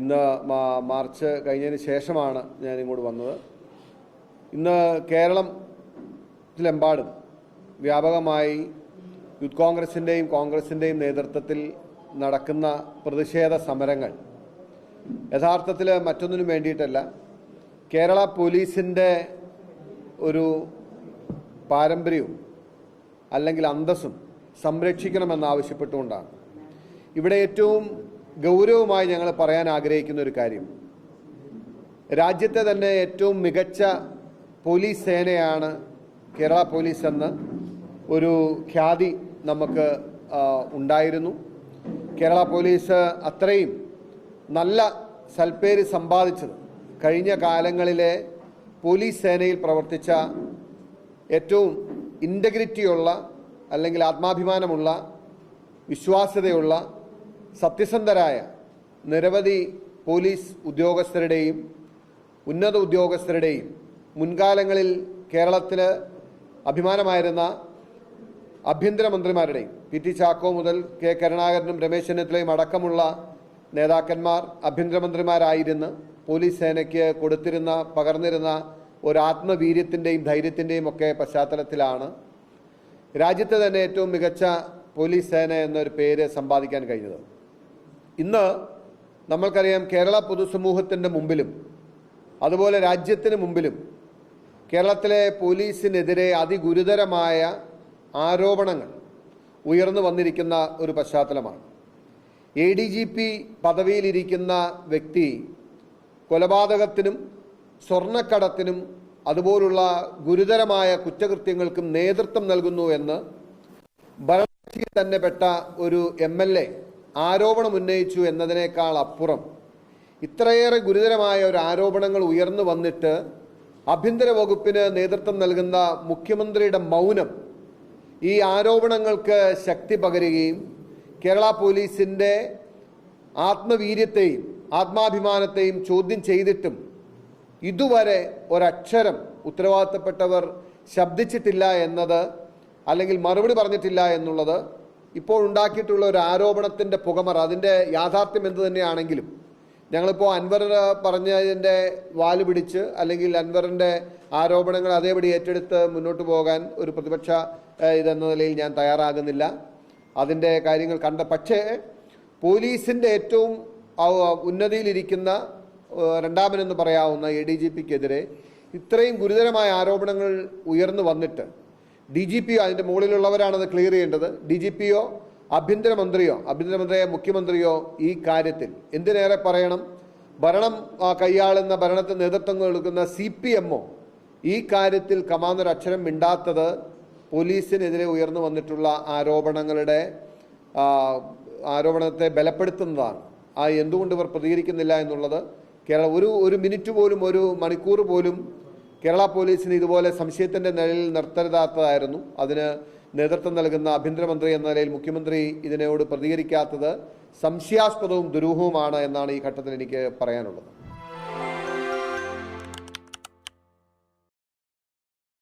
ഇന്ന് മാർച്ച് കഴിഞ്ഞതിന് ശേഷമാണ് ഞാൻ ഇങ്ങോട്ട് വന്നത്. ഇന്ന് കേരളത്തിലെമ്പാടും വ്യാപകമായി യൂത്ത് കോൺഗ്രസിന്റെയും കോൺഗ്രസിന്റെയും നേതൃത്വത്തിൽ നടക്കുന്ന പ്രതിഷേധ സമരങ്ങൾ. യഥാർത്ഥത്തിൽ മറ്റൊന്നിനും വേണ്ടിയിട്ടല്ല കേരള പോലീസിന്റെ ഒരു പാരമ്പര്യവും അല്ലെങ്കിൽ അന്തസ്സും സംരക്ഷിക്കണമെന്നാവശ്യപ്പെട്ടുകൊണ്ടാണ് ഇവിടെ ഏറ്റവും ഗൗരവമായി ഞങ്ങൾ പറയാൻ ആഗ്രഹിക്കുന്ന ഒരു കാര്യം. രാജ്യത്തെ തന്നെ ഏറ്റവും മികച്ച പോലീസ് സേനയാണ് കേരള പോലീസ് എന്ന് ഒരു ഖ്യാതി നമുക്ക് ഉണ്ടായിരുന്നു. കേരള പോലീസ് അത്രയും നല്ല സൽപ്പേര് സമ്പാദിച്ചത്. കഴിഞ്ഞ കാലങ്ങളിലെ പോലീസ് സേനയിൽ പ്രവർത്തിച്ച ഏറ്റവും ഇന്റഗ്രിറ്റിയുള്ള അല്ലെങ്കിൽ ആത്മാഭിമാനമുള്ള വിശ്വാസ്യതയുള്ള സത്യസന്ധരായ നിരവധി പോലീസ് ഉദ്യോഗസ്ഥരുടെയും ഉന്നത ഉദ്യോഗസ്ഥരുടെയും മുൻകാലങ്ങളിൽ കേരളത്തിൽ അഭിമാനമായിരുന്ന ആഭ്യന്തരമന്ത്രിമാരുടെയും പി ടി ചാക്കോ മുതൽ കെ കരുണാകരനും രമേശ് ചെന്നിത്തലയും അടക്കമുള്ള നേതാക്കന്മാർ ആഭ്യന്തരമന്ത്രിമാരായിരുന്ന് പോലീസ് സേനയ്ക്ക് കൊടുത്തിരുന്ന പകർന്നിരുന്ന ഒരു ആത്മവീര്യത്തിന്റെയും ധൈര്യത്തിന്റെയും ഒക്കെ പശ്ചാത്തലത്തിലാണ് രാജ്യത്തെ തന്നെ ഏറ്റവും മികച്ച പോലീസ് സേന എന്നൊരു പേര് സമ്പാദിക്കാൻ കഴിഞ്ഞത്. ഇന്ന് നമ്മൾക്കറിയാം കേരള പൊതുസമൂഹത്തിന്റെ മുമ്പിലും അതുപോലെ രാജ്യത്തിന് മുമ്പിലും കേരളത്തിലെ പോലീസിനെതിരെ അതിഗുരുതരമായ ആരോപണങ്ങൾ ഉയർന്നു വന്നിരിക്കുന്ന ഒരു പശ്ചാത്തലമാണ്. എ ഡി ജി പി പദവിയിലിരിക്കുന്ന വ്യക്തി കൊലപാതകത്തിനും സ്വർണക്കടത്തിനും അതുപോലുള്ള ഗുരുതരമായ കുറ്റകൃത്യങ്ങൾക്കും നേതൃത്വം നൽകുന്നു എന്ന് ഭരണകക്ഷിയിൽ തന്നെ പെട്ട ഒരു എം എൽ എ ആരോപണം ഉന്നയിച്ചു എന്നതിനേക്കാൾ അപ്പുറം ഇത്രയേറെ ഗുരുതരമായ ഒരു ആരോപണങ്ങൾ ഉയർന്നു വന്നിട്ട് ആഭ്യന്തര വകുപ്പിന് നേതൃത്വം നൽകുന്ന മുഖ്യമന്ത്രിയുടെ മൗനം ഈ ആരോപണങ്ങൾക്ക് ശക്തി പകരുകയും കേരള പോലീസിന്റെ ആത്മവീര്യത്തെയും ആത്മാഭിമാനത്തെയും ചോദ്യം ചെയ്തിട്ടും ഇതുവരെ ഒരക്ഷരം ഉത്തരവാദിത്തപ്പെട്ടവർ ശബ്ദിച്ചിട്ടില്ല എന്നത് അല്ലെങ്കിൽ മറുപടി പറഞ്ഞിട്ടില്ല എന്നുള്ളത് ഇപ്പോൾ ഉണ്ടാക്കിയിട്ടുള്ള ഒരു ആരോപണത്തിന്റെ പുകമറ അതിന്റെ യാഥാർത്ഥ്യം എന്ത് തന്നെയാണെങ്കിലും ഞങ്ങളിപ്പോൾ അൻവർ പറഞ്ഞതിന്റെ വാൽ പിടിച്ച് അല്ലെങ്കിൽ അൻവറിന്റെ ആരോപണങ്ങൾ അതേപടി ഏറ്റെടുത്ത് മുന്നോട്ട് പോകാൻ ഒരു പ്രതിപക്ഷ ഇതെന്ന നിലയിൽ ഞാൻ തയ്യാറാകുന്നില്ല. അതിന്റെ കാര്യങ്ങൾ കണ്ട പക്ഷേ പോലീസിന്റെ ഏറ്റവും ഉന്നതിയിലിരിക്കുന്ന രണ്ടാമനെന്ന് പറയാവുന്ന എ ഡി ജി പിക്കെതിരെ ഇത്രയും ഗുരുതരമായ ആരോപണങ്ങൾ ഉയർന്നു വന്നിട്ട് ഡി ജി പിയോ അതിന്റെ മുകളിലുള്ളവരാണത് ക്ലിയർ ചെയ്യേണ്ടത്? ഡി ജി പിയോ ആഭ്യന്തരമന്ത്രിയോ ആഭ്യന്തരമന്ത്രിയോ മുഖ്യമന്ത്രിയോ ഈ കാര്യത്തിൽ എന്തിനേറെ പറയണം? ഭരണം കൈയാളുന്ന ഭരണത്തിന് നേതൃത്വം കൊടുക്കുന്ന സി പി എമ്മോ ഈ കാര്യത്തിൽ കമാന്നൊരു അക്ഷരം മിണ്ടാത്തത് പോലീസിനെതിരെ ഉയർന്നു വന്നിട്ടുള്ള ആരോപണങ്ങളുടെ ആരോപണത്തെ ബലപ്പെടുത്തുന്നതാണ്. ആ എന്തുകൊണ്ട് ഇവർ പ്രതികരിക്കുന്നില്ല എന്നുള്ളത് കേരള ഒരു ഒരു മിനിറ്റ് പോലും ഒരു മണിക്കൂർ പോലും കേരള പോലീസിന് ഇതുപോലെ സംശയത്തിന്റെ നിഴലിൽ നിർത്തരുതാത്തതായിരുന്നു. അതിന് നേതൃത്വം നൽകുന്ന ആഭ്യന്തരമന്ത്രി എന്ന നിലയിൽ മുഖ്യമന്ത്രി ഇതിനോട് പ്രതികരിക്കാത്തത് സംശയാസ്പദവും ദുരൂഹവുമാണ് എന്നാണ് ഈ ഘട്ടത്തിൽ എനിക്ക് പറയാനുള്ളത്.